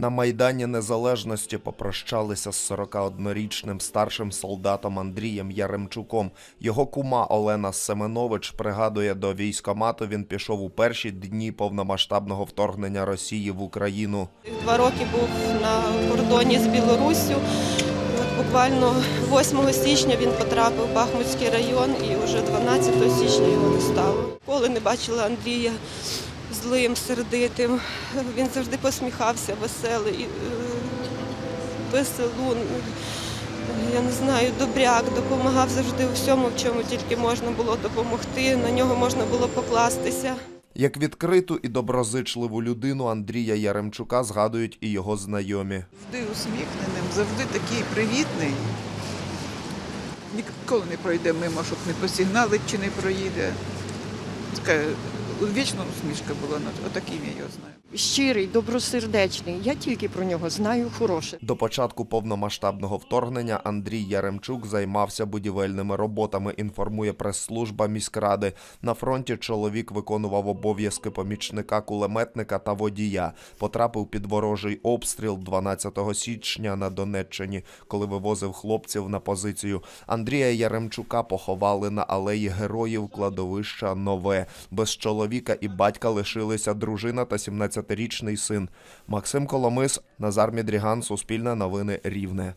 На Майдані Незалежності попрощалися з 41-річним старшим солдатом Андрієм Яремчуком. Його кума Олена Семенович пригадує, до військомату він пішов у перші дні повномасштабного вторгнення Росії в Україну. Два роки був на кордоні з Білоруссю. Буквально 8 січня він потрапив в Бахмутський район і вже 12 січня його не стало. Коли не бачила Андрія злим, сердитим. Він завжди посміхався, веселий, е, веселун. Я не знаю, добряк, допомагав завжди у всьому, в чому тільки можна було допомогти. На нього можна було покластися. Як відкриту і доброзичливу людину Андрія Яремчука згадують і його знайомі. Завжди усміхненим, завжди такий привітний. Ніколи не пройде мимо, щоб не посігналить чи не проїде. Така вічна усмішка була, отаким я його знаю. щирий, добросердечний. Я тільки про нього знаю хороше. До початку повномасштабного вторгнення Андрій Яремчук займався будівельними роботами. Інформує прес-служба міськради. На фронті чоловік виконував обов'язки помічника кулеметника та водія. Потрапив під ворожий обстріл 12 січня на Донеччині, коли вивозив хлопців на позицію. Андрія Яремчука поховали на алеї героїв кладовища Нове. Без чоловіка і батька лишилися дружина та 17-річний син. Максим Коломис, Назар Мідріган, Суспільне новини Рівне.